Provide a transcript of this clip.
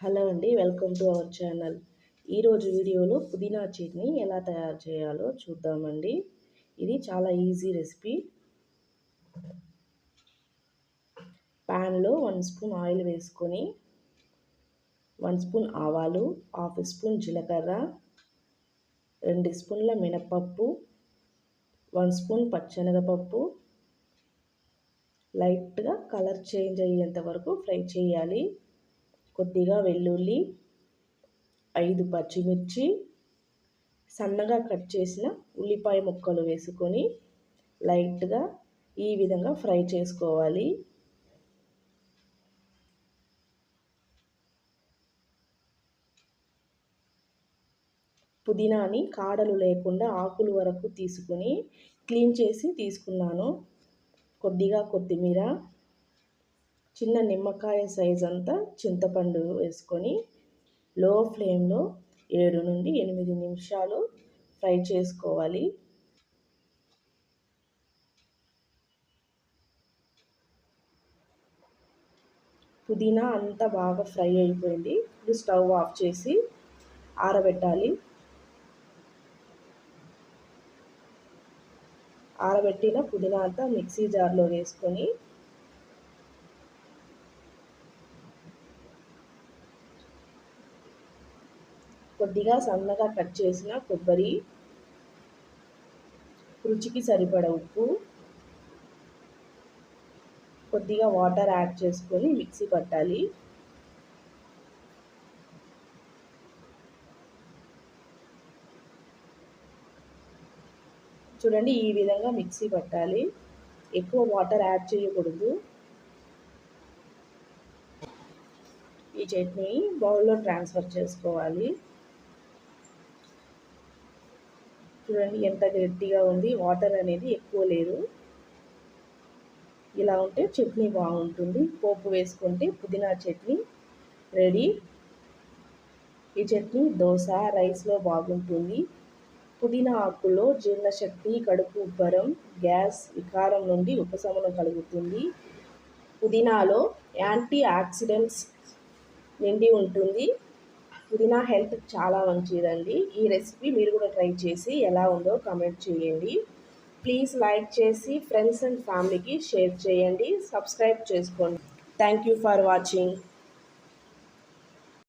Hello అండి welcome to our channel. ఈరోజు వీడియోలో పుదీనా చట్నీ ఎలా తయారు చేయాలో చూద్దామండి. ఇది చాలా ఈజీ రెసిపీ. ప్యాన్లో వన్ స్పూన్ ఆయిల్ వేసుకొని వన్ స్పూన్ ఆవాలు హాఫ్ స్పూన్ జీలకర్ర రెండు స్పూన్ల మినపప్పు వన్ స్పూన్ పచ్చనగపప్పు. లైట్గా కలర్ చేంజ్ అయ్యేంత వరకు ఫ్రై చేయాలి. కొద్దిగా వెల్లుల్లి ఐదు పచ్చిమిర్చి సన్నగా కట్ చేసిన ఉల్లిపాయ ముక్కలు వేసుకొని లైట్గా ఈ విధంగా ఫ్రై చేసుకోవాలి. పుదీనాని కాడలు లేకుండా ఆకులు వరకు తీసుకుని క్లీన్ చేసి తీసుకున్నాను. కొద్దిగా కొత్తిమీర చిన్న నిమ్మకాయ సైజ్ అంతా చింతపండు వేసుకొని లో ఫ్లేమ్లో ఏడు నుండి ఎనిమిది నిమిషాలు ఫ్రై చేసుకోవాలి. పుదీనా అంతా బాగా ఫ్రై అయిపోయింది. ఇప్పుడు స్టవ్ ఆఫ్ చేసి ఆరబెట్టాలి. ఆరబెట్టిన పుదీనా అంతా మిక్సీ జార్లో వేసుకొని కొద్దిగా సన్నగా కట్ చేసిన కొబ్బరి రుచికి సరిపడ ఉప్పు కొద్దిగా వాటర్ యాడ్ చేసుకొని మిక్సీ పట్టాలి. చూడండి ఈ విధంగా మిక్సీ పట్టాలి. ఎక్కువ వాటర్ యాడ్ చేయకూడదు. ఈ చట్నీ బౌల్లో ట్రాన్స్ఫర్ చేసుకోవాలి. చూడండి ఎంత గట్టిగా ఉంది. వాటర్ అనేది ఎక్కువ లేదు. ఇలా ఉంటే చట్నీ బాగుంటుంది. పోపు వేసుకుంటే పుదీనా చట్నీ రెడీ. ఈ చట్నీ దోశ రైస్లో బాగుంటుంది. పుదీనా ఆకులో జీర్ణశక్తి కడుపు ఉబ్బరం గ్యాస్ వికారం నుండి ఉపశమనం కలుగుతుంది. పుదీనాలో యాంటీ ఆక్సిడెంట్స్ నిండి ఉంటుంది. పుదీనా హెల్త్ చాలా మంచిదండి. ఈ రెసిపీ మీరు కూడా ట్రై చేసి ఎలా ఉందో కమెంట్ చేయండి. ప్లీజ్ లైక్ చేసి ఫ్రెండ్స్ అండ్ ఫ్యామిలీకి షేర్ చేయండి. సబ్స్క్రైబ్ చేసుకోండి. Thank you for watching.